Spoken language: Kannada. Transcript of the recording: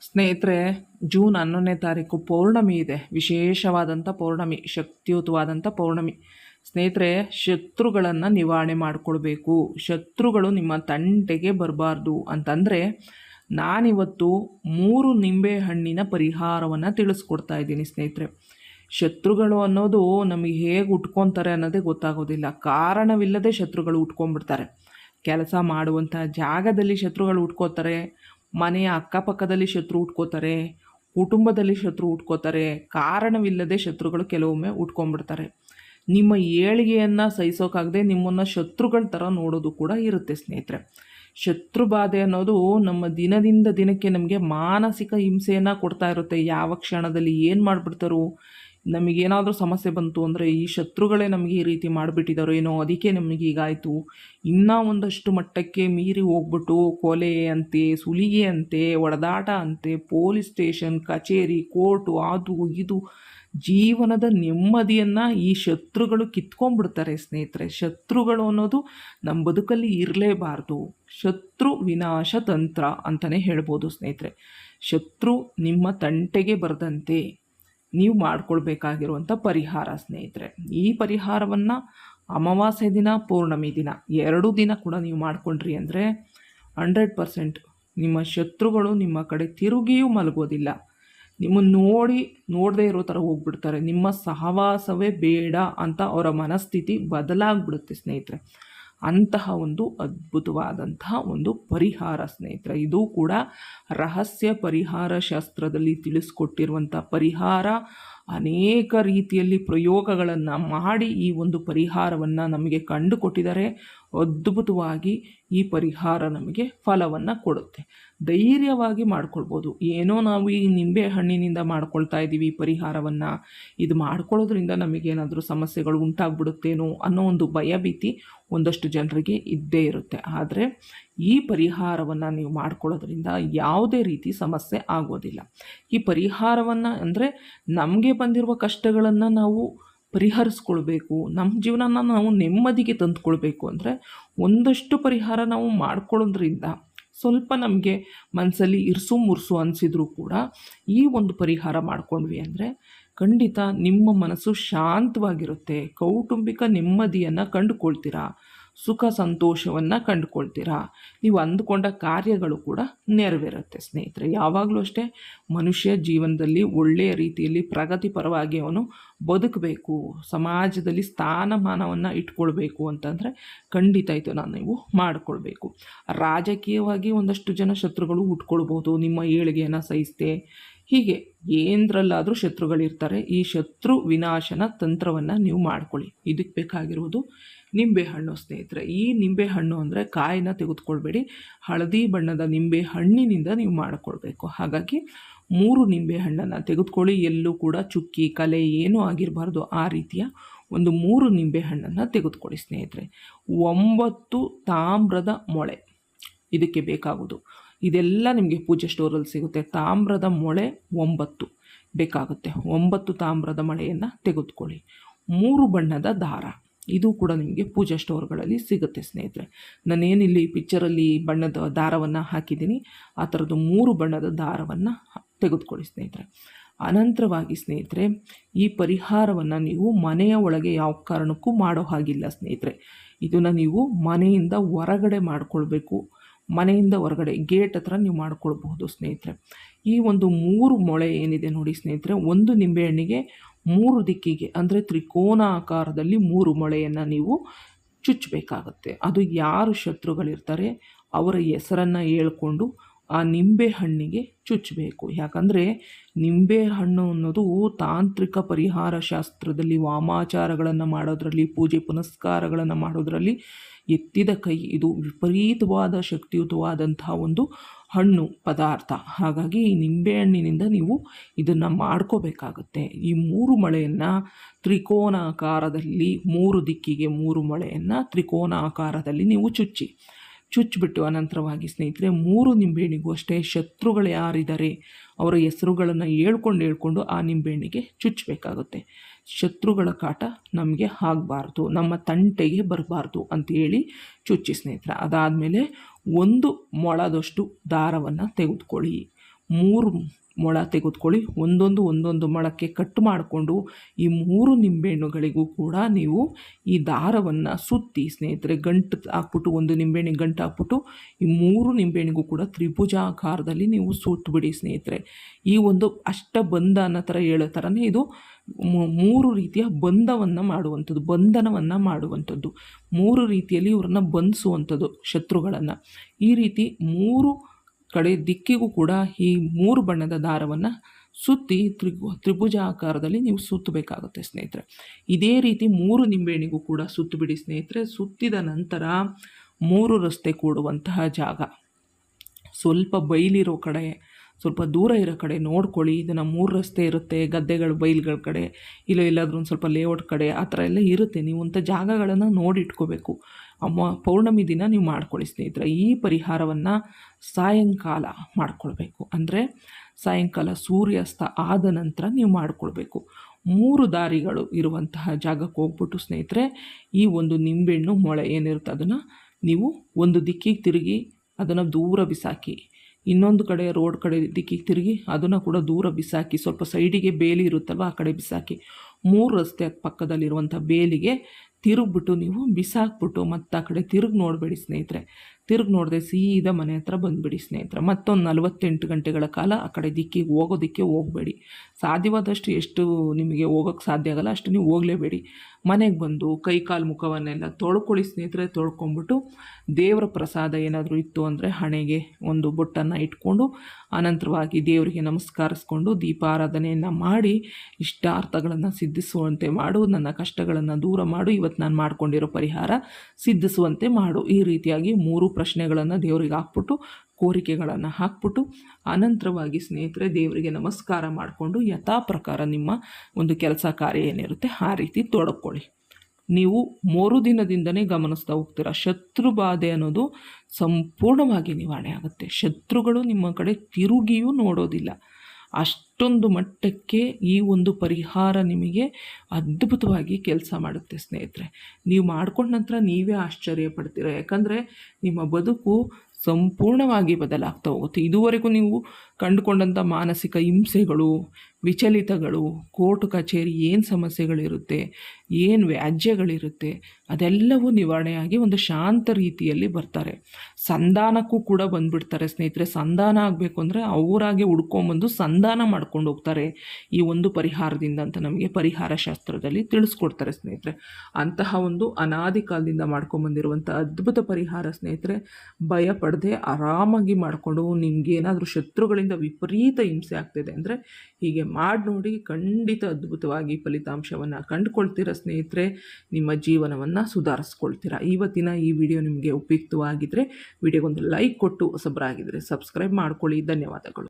ಸ್ನೇಹಿತರೆ, ಜೂನ್ ಹನ್ನೊಂದನೇ ತಾರೀಕು ಪೌರ್ಣಮಿ ಇದೆ. ವಿಶೇಷವಾದಂಥ ಪೌರ್ಣಮಿ, ಶಕ್ತಿಯುತವಾದಂಥ ಪೌರ್ಣಮಿ. ಸ್ನೇಹಿತರೆ, ಶತ್ರುಗಳನ್ನು ನಿವಾರಣೆ ಮಾಡಿಕೊಳ್ಬೇಕು. ಶತ್ರುಗಳು ನಿಮ್ಮ ತಂಟೆಗೆ ಬರಬಾರ್ದು. ಅಂತಂದರೆ, ನಾನಿವತ್ತು ಮೂರು ನಿಂಬೆ ಹಣ್ಣಿನ ಪರಿಹಾರವನ್ನು ತಿಳಿಸ್ಕೊಡ್ತಾ ಇದ್ದೀನಿ ಸ್ನೇಹಿತರೆ. ಶತ್ರುಗಳು ಅನ್ನೋದು ನಮಗೆ ಹೇಗೆ ಉಟ್ಕೊತಾರೆ ಅನ್ನೋದೇ ಗೊತ್ತಾಗೋದಿಲ್ಲ. ಕಾರಣವಿಲ್ಲದೆ ಶತ್ರುಗಳು ಉಟ್ಕೊಂಡ್ಬಿಡ್ತಾರೆ. ಕೆಲಸ ಮಾಡುವಂಥ ಜಾಗದಲ್ಲಿ ಶತ್ರುಗಳು ಉಟ್ಕೋತಾರೆ ಮನೆಯ ಅಕ್ಕಪಕ್ಕದಲ್ಲಿ ಶತ್ರು ಉಟ್ಕೋತಾರೆ, ಕುಟುಂಬದಲ್ಲಿ ಶತ್ರು ಉಟ್ಕೋತಾರೆ, ಕಾರಣವಿಲ್ಲದೆ ಶತ್ರುಗಳು ಕೆಲವೊಮ್ಮೆ ಉಟ್ಕೊಂಡ್ಬಿಡ್ತಾರೆ. ನಿಮ್ಮ ಏಳಿಗೆಯನ್ನು ಸಹಿಸೋಕ್ಕಾಗದೆ ನಿಮ್ಮನ್ನು ಶತ್ರುಗಳ ಥರ ನೋಡೋದು ಕೂಡ ಇರುತ್ತೆ ಸ್ನೇಹಿತರೆ. ಶತ್ರು ಬಾಧೆ ಅನ್ನೋದು ನಮ್ಮ ದಿನದಿಂದ ದಿನಕ್ಕೆ ನಮಗೆ ಮಾನಸಿಕ ಹಿಂಸೆಯನ್ನು ಕೊಡ್ತಾ ಇರುತ್ತೆ. ಯಾವ ಕ್ಷಣದಲ್ಲಿ ಏನು ಮಾಡಿಬಿಡ್ತಾರೋ ನಮಗೇನಾದರೂ ಸಮಸ್ಯೆ ಬಂತು ಅಂದರೆ ಈ ಶತ್ರುಗಳೇ ನಮಗೆ ಈ ರೀತಿ ಮಾಡಿಬಿಟ್ಟಿದ್ದಾರೋ ಏನೋ ಅದಕ್ಕೆ ನಮಗೆ ಈಗಾಯಿತು ಇನ್ನೂ ಒಂದಷ್ಟು ಮಟ್ಟಕ್ಕೆ ಮೀರಿ ಹೋಗ್ಬಿಟ್ಟು ಕೊಲೆ ಅಂತೆ, ಸುಲಿಗೆ ಅಂತೆ, ಒಡೆದಾಟ ಅಂತೆ, ಪೊಲೀಸ್ ಸ್ಟೇಷನ್, ಕಚೇರಿ, ಕೋರ್ಟು, ಅದು, ಇದು, ಜೀವನದ ನೆಮ್ಮದಿಯನ್ನು ಈ ಶತ್ರುಗಳು ಕಿತ್ಕೊಂಡ್ಬಿಡ್ತಾರೆ ಸ್ನೇಹಿತರೆ. ಶತ್ರುಗಳು ಅನ್ನೋದು ನಮ್ಮ ಬದುಕಲ್ಲಿ ಇರಲೇಬಾರ್ದು. ಶತ್ರು ವಿನಾಶ ತಂತ್ರ ಅಂತಲೇ ಹೇಳ್ಬೋದು ಸ್ನೇಹಿತರೆ. ಶತ್ರು ನಿಮ್ಮ ತಂಟೆಗೆ ಬರದಂತೆ. ನೀವು ಮಾಡ್ಕೊಳ್ಬೇಕಾಗಿರುವಂಥ ಪರಿಹಾರ, ಸ್ನೇಹಿತರೆ. ಈ ಪರಿಹಾರವನ್ನು ಅಮಾವಾಸ್ಯೆ ದಿನ, ಪೂರ್ಣಮಿ ದಿನ, ಎರಡು ದಿನ ಕೂಡ ನೀವು ಮಾಡಿಕೊಂಡ್ರಿ ಅಂದರೆ ಹಂಡ್ರೆಡ್ ಪರ್ಸೆಂಟ್ ನಿಮ್ಮ ಶತ್ರುಗಳು ನಿಮ್ಮ ಕಡೆ ತಿರುಗಿಯೂ ಮಲಗೋದಿಲ್ಲ. ನಿಮ್ಮನ್ನು ನೋಡಿ, ನೋಡದೇ ಇರೋ ಥರ ಹೋಗ್ಬಿಡ್ತಾರೆ. ನಿಮ್ಮ ಸಹವಾಸವೇ ಬೇಡ ಅಂತ ಅವರ ಮನಸ್ಥಿತಿ ಬದಲಾಗ್ಬಿಡುತ್ತೆ, ಸ್ನೇಹಿತರೆ. ಅಂತಹ ಒಂದು ಅದ್ಭುತವಾದಂತಹ ಒಂದು ಪರಿಹಾರ ಸ್ನೇಹಿತರೆ. ಇದು ಕೂಡ ರಹಸ್ಯ ಪರಿಹಾರ ಶಾಸ್ತ್ರದಲ್ಲಿ ತಿಳಿಸ್ಕೊಟ್ಟಿರುವಂಥ ಪರಿಹಾರ. ಅನೇಕ ರೀತಿಯಲ್ಲಿ ಪ್ರಯೋಗಗಳನ್ನು ಮಾಡಿ ಈ ಒಂದು ಪರಿಹಾರವನ್ನು ನಮಗೆ ಕಂಡುಕೊಟ್ಟಿದ್ದಾರೆ. ಅದ್ಭುತವಾಗಿ ಈ ಪರಿಹಾರ ನಮಗೆ ಫಲವನ್ನು ಕೊಡುತ್ತೆ. ಧೈರ್ಯವಾಗಿ ಮಾಡ್ಕೊಳ್ಬೋದು. ಏನೋ ನಾವು ಈ ನಿಂಬೆ ಹಣ್ಣಿನಿಂದ ಮಾಡ್ಕೊಳ್ತಾ ಇದ್ದೀವಿ ಪರಿಹಾರವನ್ನು. ಇದು ಮಾಡ್ಕೊಳ್ಳೋದ್ರಿಂದ ನಮಗೇನಾದರೂ ಸಮಸ್ಯೆಗಳು ಉಂಟಾಗ್ಬಿಡುತ್ತೇನೋ ಅನ್ನೋ ಒಂದು ಭಯಭೀತಿ ಒಂದಷ್ಟು ಜನರಿಗೆ ಇದ್ದೇ ಇರುತ್ತೆ. ಆದರೆ ಈ ಪರಿಹಾರವನ್ನು ನೀವು ಮಾಡ್ಕೊಳ್ಳೋದ್ರಿಂದ ಯಾವುದೇ ರೀತಿ ಸಮಸ್ಯೆ ಆಗೋದಿಲ್ಲ. ಈ ಪರಿಹಾರವನ್ನು ಅಂದರೆ ನಮಗೆ ಬಂದಿರುವ ಕಷ್ಟಗಳನ್ನು ನಾವು ಪರಿಹರಿಸ್ಕೊಳ್ಬೇಕು. ನಮ್ಮ ಜೀವನನ ನಾವು ನೆಮ್ಮದಿಗೆ ತಂದುಕೊಳ್ಬೇಕು ಅಂದರೆ ಒಂದಷ್ಟು ಪರಿಹಾರ ನಾವು ಮಾಡ್ಕೊಳ್ಳೋದ್ರಿಂದ ಸ್ವಲ್ಪ ನಮಗೆ ಮನಸ್ಸಲ್ಲಿ ಇರ್ಸು ಮುರ್ಸು ಅನಿಸಿದ್ರೂ ಕೂಡ ಈ ಒಂದು ಪರಿಹಾರ ಮಾಡ್ಕೊಂಡ್ವಿ ಅಂದರೆ ಖಂಡಿತ ನಿಮ್ಮ ಮನಸ್ಸು ಶಾಂತವಾಗಿರುತ್ತೆ. ಕೌಟುಂಬಿಕ ನೆಮ್ಮದಿಯನ್ನು ಕಂಡುಕೊಳ್ತೀರಾ? ಸುಖ ಸಂತೋಷವನ್ನು ಕಂಡುಕೊಳ್ತೀರಾ? ನೀವು ಅಂದುಕೊಂಡ ಕಾರ್ಯಗಳು ಕೂಡ ನೆರವೇರುತ್ತೆ ಸ್ನೇಹಿತರೆ. ಯಾವಾಗಲೂ ಅಷ್ಟೇ ಮನುಷ್ಯ ಜೀವನದಲ್ಲಿ ಒಳ್ಳೆಯ ರೀತಿಯಲ್ಲಿ ಪ್ರಗತಿಪರವಾಗಿ ಅವನು ಬದುಕಬೇಕು. ಸಮಾಜದಲ್ಲಿ ಸ್ಥಾನಮಾನವನ್ನು ಇಟ್ಕೊಳ್ಬೇಕು ಅಂತಂದರೆ ಖಂಡಿತ ಇದನ್ನು ನೀವು ಮಾಡಿಕೊಳ್ಬೇಕು. ರಾಜಕೀಯವಾಗಿ ಒಂದಷ್ಟು ಜನ ಶತ್ರುಗಳು ಹುಟ್ಕೊಳ್ಬೋದು ನಿಮ್ಮ ಏಳಿಗೆಯನ್ನು ಸಹಿಸ್ತೆ ಹೀಗೆ ಏನರಲ್ಲಾದರೂ ಶತ್ರುಗಳಿರ್ತಾರೆ, ಈ ಶತ್ರು ವಿನಾಶನ ತಂತ್ರವನ್ನು ನೀವು ಮಾಡ್ಕೊಳ್ಳಿ. ಇದಕ್ಕೆ ಬೇಕಾಗಿರುವುದು ನಿಂಬೆಹಣ್ಣು ಸ್ನೇಹಿತರೆ. ಈ ನಿಂಬೆಹಣ್ಣು ಅಂದರೆ ಕಾಯಿನ ತೆಗೆದುಕೊಳ್ಬೇಡಿ, ಹಳದಿ ಬಣ್ಣದ ನಿಂಬೆ ಹಣ್ಣಿನಿಂದ ನೀವು ಮಾಡಿಕೊಳ್ಬೇಕು. ಹಾಗಾಗಿ ಮೂರು ನಿಂಬೆ ಹಣ್ಣನ್ನು ತೆಗೆದುಕೊಳ್ಳಿ, ಎಲ್ಲೂ ಕೂಡ ಚುಕ್ಕಿ, ಕಲೆ ಏನೂ ಆಗಿರಬಾರ್ದು. ಆ ರೀತಿಯ ಒಂದು ಮೂರು ನಿಂಬೆ ಹಣ್ಣನ್ನು ತೆಗೆದುಕೊಳ್ಳಿ ಸ್ನೇಹಿತರೆ. ಒಂಬತ್ತು ತಾಮ್ರದ ಮೊಳೆ ಇದಕ್ಕೆ ಬೇಕಾಗೋದು ಇದೆಲ್ಲ ನಿಮಗೆ ಪೂಜೆ ಸ್ಟೋರಲ್ಲಿ ಸಿಗುತ್ತೆ. ತಾಮ್ರದ ಮೊಳೆ ಒಂಬತ್ತು. ಬೇಕಾಗುತ್ತೆ. ಒಂಬತ್ತು ತಾಮ್ರದ ಮೊಳೆಯನ್ನು ತೆಗೆದುಕೊಳ್ಳಿ. ಮೂರು ಬಣ್ಣದ ದಾರ. ಇದು ಕೂಡ ನಿಮಗೆ ಪೂಜಾ ಸ್ಟೋರ್ಗಳಲ್ಲಿ ಸಿಗುತ್ತೆ ಸ್ನೇಹಿತರೆ. ನಾನೇನಿಲ್ಲಿ ಪಿಕ್ಚರಲ್ಲಿ ಬಣ್ಣದ ದಾರವನ್ನು ಹಾಕಿದ್ದೀನಿ. ಆ ಥರದ್ದು ಮೂರು ಬಣ್ಣದ ದಾರವನ್ನು ತೆಗೆದುಕೊಳ್ಳಿ ಸ್ನೇಹಿತರೆ. ಅನಂತರವಾಗಿ ಸ್ನೇಹಿತರೆ, ಈ ಪರಿಹಾರವನ್ನು ನೀವು ಮನೆಯ ಒಳಗೆ ಯಾವ ಕಾರಣಕ್ಕೂ ಮಾಡೋ ಹಾಗಿಲ್ಲ ಸ್ನೇಹಿತರೆ. ಇದನ್ನು ನೀವು ಮನೆಯಿಂದ ಹೊರಗಡೆ ಮಾಡಿಕೊಳ್ಬೇಕು. ಮನೆಯಿಂದ ಹೊರಗಡೆ ಗೇಟ್ ಹತ್ರ ನೀವು ಮಾಡ್ಕೊಳ್ಬಹುದು ಸ್ನೇಹಿತರೆ. ಈ ಒಂದು ಮೂರು ಮೊಳೆ ಏನಿದೆ ನೋಡಿ ಸ್ನೇಹಿತರೆ, ಒಂದು ನಿಂಬೆಹಣ್ಣಿಗೆ ಮೂರು ದಿಕ್ಕಿಗೆ, ಅಂದರೆ ತ್ರಿಕೋನ ಆಕಾರದಲ್ಲಿ ಮೂರು ಮೊಳೆಯನ್ನು ನೀವು ಚುಚ್ಚಬೇಕಾಗತ್ತೆ. ಅದು ಯಾರು ಶತ್ರುಗಳಿರ್ತಾರೆ ಅವರ ಹೆಸರನ್ನು ಹೇಳ್ಕೊಂಡು ಆ ನಿಂಬೆ ಹಣ್ಣಿಗೆ ಚುಚ್ಚಬೇಕು ಯಾಕಂದರೆ ನಿಂಬೆ ಹಣ್ಣು ಅನ್ನೋದು ತಾಂತ್ರಿಕ ಪರಿಹಾರ ಶಾಸ್ತ್ರದಲ್ಲಿ, ವಾಮಾಚಾರಗಳನ್ನು ಮಾಡೋದರಲ್ಲಿ, ಪೂಜೆ ಪುನಸ್ಕಾರಗಳನ್ನು ಮಾಡೋದರಲ್ಲಿ ಎತ್ತಿದ ಕೈ ಇದು ವಿಪರೀತವಾದ ಶಕ್ತಿಯುತವಾದಂತಹ ಒಂದು ಹಣ್ಣು ಪದಾರ್ಥ. ಹಾಗಾಗಿ ಈ ನಿಂಬೆಹಣ್ಣಿನಿಂದ ನೀವು ಇದನ್ನು ಮಾಡ್ಕೋಬೇಕಾಗತ್ತೆ. ಈ ಮೂರು ಮಳೆಯನ್ನು ತ್ರಿಕೋನಾಕಾರದಲ್ಲಿ ಮೂರು ದಿಕ್ಕಿಗೆ ಮೂರು ಮಳೆಯನ್ನು ತ್ರಿಕೋನಾಕಾರದಲ್ಲಿ ನೀವು ಚುಚ್ಚಿ. ಚುಚ್ಚಿಬಿಟ್ಟು ಅನಂತರವಾಗಿ ಸ್ನೇಹಿತರೆ, ಮೂರು ನಿಂಬೆಹಣ್ಣಿಗೂ ಅಷ್ಟೇ ಶತ್ರುಗಳು ಯಾರಿದ್ದಾರೆ? ಅವರ ಹೆಸರುಗಳನ್ನು ಹೇಳ್ಕೊಂಡು ಹೇಳ್ಕೊಂಡು ಆ ನಿಂಬೆಹಣ್ಣಿಗೆ ಚುಚ್ಚಬೇಕಾಗುತ್ತೆ ಶತ್ರುಗಳ ಕಾಟ ನಮಗೆ ಆಗಬಾರ್ದು, ನಮ್ಮ ತಂಟೆಗೆ ಬರಬಾರ್ದು ಅಂತೇಳಿ ಚುಚ್ಚಿ ಸ್ನೇಹಿತರೆ. ಅದಾದಮೇಲೆ ಒಂದು ಮೊಳದಷ್ಟು ದಾರವನ್ನು ತೆಗೆದುಕೊಳ್ಳಿ. ಮೂರು ಮೊಳ ತೆಗೆದುಕೊಳ್ಳಿ. ಒಂದೊಂದು ಒಂದೊಂದು ಮೊಳಕ್ಕೆ ಕಟ್ ಮಾಡಿಕೊಂಡು ಈ ಮೂರು ನಿಂಬೆಹಣ್ಣುಗಳಿಗೂ ಕೂಡ ನೀವು ಈ ದಾರವನ್ನು ಸುತ್ತಿ ಸ್ನೇಹಿತರೆ ಗಂಟು ಹಾಕ್ಬಿಟ್ಟು, ಒಂದು ನಿಂಬೆಹಣ್ಣಿಗೆ ಗಂಟು ಹಾಕ್ಬಿಟ್ಟು ಈ ಮೂರು ನಿಂಬೆಹಣ್ಣಿಗೂ ಕೂಡ ತ್ರಿಭುಜಾಕಾರದಲ್ಲಿ ನೀವು ಸುತ್ತಬಿಡಿ ಸ್ನೇಹಿತರೆ. ಈ ಒಂದು ಅಷ್ಟಬಂಧ ಅನ್ನೋ ಥರ ಹೇಳೋ ಥರನೇ ಇದು ಮೂರು ರೀತಿಯ ಬಂಧವನ್ನು ಮಾಡುವಂಥದ್ದು, ಬಂಧನವನ್ನು ಮಾಡುವಂಥದ್ದು. ಮೂರು ರೀತಿಯಲ್ಲಿ ಇವ್ರನ್ನ ಬಂಧಿಸುವಂಥದ್ದು ಶತ್ರುಗಳನ್ನು. ಈ ರೀತಿ ಮೂರು ಕಡೆ ದಿಕ್ಕಿಗೂ ಕೂಡ ಈ ಮೂರು ಬಣ್ಣದ ದಾರವನ್ನು ಸುತ್ತಿ ತ್ರಿಭು ತ್ರಿಭುಜ ಆಕಾರದಲ್ಲಿ ನೀವು ಸುತ್ತಬೇಕಾಗುತ್ತೆ ಸ್ನೇಹಿತರೆ. ಇದೇ ರೀತಿ ಮೂರು ನಿಂಬೆಹಣ್ಣಿಗೂ ಕೂಡ ಸುತ್ತಬಿಡಿ ಸ್ನೇಹಿತರೆ. ಸುತ್ತಿದ ನಂತರ ಮೂರು ರಸ್ತೆ ಕೂಡುವಂತಹ ಜಾಗ. ಸ್ವಲ್ಪ ಬೈಲಿರೋ ಕಡೆ, ಸ್ವಲ್ಪ ದೂರ ಇರೋ ಕಡೆ ನೋಡ್ಕೊಳ್ಳಿ. ಇದನ್ನು ಮೂರು ರಸ್ತೆ ಇರುತ್ತೆ. ಗದ್ದೆಗಳು, ಬೈಲ್ಗಳ ಕಡೆ, ಇಲ್ಲ ಎಲ್ಲಾದರೂ ಒಂದು ಸ್ವಲ್ಪ ಲೇಔಟ್ ಕಡೆ, ಆ ಥರ ಎಲ್ಲ ಇರುತ್ತೆ. ನೀವು ಅಂಥ ಜಾಗಗಳನ್ನು ನೋಡಿಟ್ಕೋಬೇಕು. ಅಮ್ಮ, ಪೌರ್ಣಮಿ ದಿನ ನೀವು ಮಾಡ್ಕೊಳ್ಳಿ ಸ್ನೇಹಿತರೆ. ಈ ಪರಿಹಾರವನ್ನು ಸಾಯಂಕಾಲ ಮಾಡ್ಕೊಳ್ಬೇಕು. ಅಂದರೆ ಸಾಯಂಕಾಲ ಸೂರ್ಯಾಸ್ತ ಆದ ನಂತರ ನೀವು ಮಾಡಿಕೊಳ್ಬೇಕು. ಮೂರು ದಾರಿಗಳು ಇರುವಂತಹ ಜಾಗಕ್ಕೆ ಹೋಗ್ಬಿಟ್ಟು ಸ್ನೇಹಿತರೆ, ಈ ಒಂದು ನಿಂಬೆಹಣ್ಣು ಮೊಳೆ ಏನಿರುತ್ತೆ ಅದನ್ನು ನೀವು ಒಂದು ದಿಕ್ಕಿಗೆ ತಿರುಗಿ ಅದನ್ನು ದೂರ ಬಿಸಾಕಿ, ಇನ್ನೊಂದು ಕಡೆ ರೋಡ್ ಕಡೆ ದಿಕ್ಕಿಗೆ ತಿರುಗಿ ಅದನ್ನು ಕೂಡ ದೂರ ಬಿಸಾಕಿ, ಸ್ವಲ್ಪ ಸೈಡಿಗೆ ಬೇಲಿ ಇರುತ್ತಲ್ವ ಆ ಕಡೆ ಬಿಸಾಕಿ, ಮೂರು ರಸ್ತೆ ಪಕ್ಕದಲ್ಲಿರುವಂಥ ಬೇಲಿಗೆ ತಿರುಗ್ಬಿಟ್ಟು ನೀವು ಬಿಸಾಕ್ಬಿಟ್ಟು ಮತ್ತು ಆ ಕಡೆ ತಿರುಗಿ ನೋಡಬೇಡಿ ಸ್ನೇಹಿತರೆ. ತಿರುಗಿ ನೋಡದೆ ಸೀದಾ ಮನೆ ಹತ್ರ ಬಂದುಬಿಡಿ ಸ್ನೇಹಿತರ, ಮತ್ತೊಂದು ನಲವತ್ತೆಂಟು ಗಂಟೆಗಳ ಕಾಲ ಆ ಕಡೆ ದಿಕ್ಕಿಗೆ ಹೋಗೋದಕ್ಕೆ ಹೋಗಬೇಡಿ. ಸಾಧ್ಯವಾದಷ್ಟು ಎಷ್ಟು ನಿಮಗೆ ಹೋಗೋಕ್ಕೆ ಸಾಧ್ಯ ಆಗಲ್ಲ ಅಷ್ಟು ನೀವು ಹೋಗಲೇಬೇಡಿ. ಮನೆಗೆ ಬಂದು ಕೈ ಕಾಲು ಮುಖವನ್ನೆಲ್ಲ ತೊಳ್ಕೊಳ್ಳಿ ಸ್ನೇಹಿತರೆ ತೊಳ್ಕೊಂಬಿಟ್ಟು ದೇವರ ಪ್ರಸಾದ ಏನಾದರೂ ಇತ್ತು ಅಂದರೆ ಹಣೆಗೆ ಒಂದು ಬೊಟ್ಟನ್ನು ಇಟ್ಕೊಂಡು ಅನಂತರವಾಗಿ ದೇವರಿಗೆ ನಮಸ್ಕರಿಸ್ಕೊಂಡು ದೀಪಾರಾಧನೆಯನ್ನು ಮಾಡಿ ಇಷ್ಟಾರ್ಥಗಳನ್ನು ಸಿದ್ಧಿಸುವಂತೆ ಮಾಡು, ನನ್ನ ಕಷ್ಟಗಳನ್ನು ದೂರ ಮಾಡು ಇವತ್ತು ನಾನು ಮಾಡ್ಕೊಂಡಿರೋ ಪರಿಹಾರ ಸಿದ್ಧಿಸುವಂತೆ ಮಾಡು. ಈ ರೀತಿಯಾಗಿ ಮೂರು ಪ್ರಶ್ನೆಗಳನ್ನು ದೇವರಿಗೆ ಹಾಕ್ಬಿಟ್ಟು, ಕೋರಿಕೆಗಳನ್ನು ಹಾಕ್ಬಿಟ್ಟು, ಅನಂತರವಾಗಿ ಸ್ನೇಹಿತರೆ ದೇವರಿಗೆ ನಮಸ್ಕಾರ ಮಾಡಿಕೊಂಡು ಯಥಾ ಪ್ರಕಾರ ನಿಮ್ಮ ಒಂದು ಕೆಲಸ ಕಾರ್ಯ ಏನಿರುತ್ತೆ ಆ ರೀತಿ ತೊಡಕೊಳ್ಳಿ. ನೀವು ಮೂರು ದಿನದಿಂದನೇ ಗಮನಿಸ್ತಾ ಹೋಗ್ತೀರಾ. ಶತ್ರು ಬಾಧೆ ಅನ್ನೋದು ಸಂಪೂರ್ಣವಾಗಿ ನಿವಾರಣೆ ಆಗುತ್ತೆ. ಶತ್ರುಗಳು ನಿಮ್ಮ ಕಡೆ ತಿರುಗಿಯೂ ನೋಡೋದಿಲ್ಲ. ಅಷ್ಟೊಂದು ಮಟ್ಟಕ್ಕೆ ಈ ಒಂದು ಪರಿಹಾರ ನಿಮಗೆ ಅದ್ಭುತವಾಗಿ ಕೆಲಸ ಮಾಡುತ್ತೆ ಸ್ನೇಹಿತರೆ. ನೀವು ಮಾಡ್ಕೊಂಡ ನಂತರ ನೀವೇ ಆಶ್ಚರ್ಯ ಪಡ್ತೀರ. ಯಾಕಂದರೆ ನಿಮ್ಮ ಬದುಕು ಸಂಪೂರ್ಣವಾಗಿ ಬದಲಾಗ್ತಾ ಹೋಗುತ್ತೆ. ಇದುವರೆಗೂ ನೀವು ಕಂಡುಕೊಂಡಂಥ ಮಾನಸಿಕ ಹಿಂಸೆಗಳು ವಿಚಲಿತಗಳು, ಕೋರ್ಟ್ ಕಚೇರಿ ಏನು ಸಮಸ್ಯೆಗಳಿರುತ್ತೆ, ಏನು ವ್ಯಾಜ್ಯಗಳಿರುತ್ತೆ, ಅದೆಲ್ಲವೂ ನಿವಾರಣೆಯಾಗಿ ಒಂದು ಶಾಂತ ರೀತಿಯಲ್ಲಿ ಬರ್ತಾರೆ. ಸಂಧಾನಕ್ಕೂ ಕೂಡ ಬಂದುಬಿಡ್ತಾರೆ ಸ್ನೇಹಿತರೆ. ಸಂಧಾನ ಆಗಬೇಕು ಅಂದರೆ ಅವರಾಗೆ ಹುಡ್ಕೊಂಬಂದು ಸಂಧಾನ ಮಾಡ್ಕೊಂಡು ಹೋಗ್ತಾರೆ ಈ ಒಂದು ಪರಿಹಾರದಿಂದ ಅಂತ ನಮಗೆ ಪರಿಹಾರ ಶಾಸ್ತ್ರದಲ್ಲಿ ತಿಳಿಸ್ಕೊಡ್ತಾರೆ ಸ್ನೇಹಿತರೆ. ಅಂತಹ ಒಂದು ಅನಾದಿ ಕಾಲದಿಂದ ಮಾಡ್ಕೊಂಬಂದಿರುವಂಥ ಅದ್ಭುತ ಪರಿಹಾರ ಸ್ನೇಹಿತರೆ, ಭಯ ಪಡದೆ ಆರಾಮಾಗಿ ಮಾಡಿಕೊಂಡು ನಿಮಗೇನಾದರೂ ಶತ್ರುಗಳಿಂದ ವಿಪರೀತ ಹಿಂಸೆ ಆಗ್ತಿದೆ ಅಂದರೆ ಹೀಗೆ ಮಾಡಿ ನೋಡಿ ಖಂಡಿತ ಅದ್ಭುತವಾಗಿ ಫಲಿತಾಂಶವನ್ನು ಕಂಡುಕೊಳ್ತೀರ ಸ್ನೇಹಿತರೆ, ನಿಮ್ಮ ಜೀವನವನ್ನು ಸುಧಾರಿಸ್ಕೊಳ್ತೀರ. ಇವತ್ತಿನ ಈ ವಿಡಿಯೋ ನಿಮಗೆ ಉಪಯುಕ್ತವಾಗಿದ್ದರೆ ವಿಡಿಯೋಗೊಂದು ಲೈಕ್ ಕೊಟ್ಟು ಹೊಸಬರಾಗಿದ್ದರೆ ಸಬ್ಸ್ಕ್ರೈಬ್ ಮಾಡ್ಕೊಳ್ಳಿ. ಧನ್ಯವಾದಗಳು.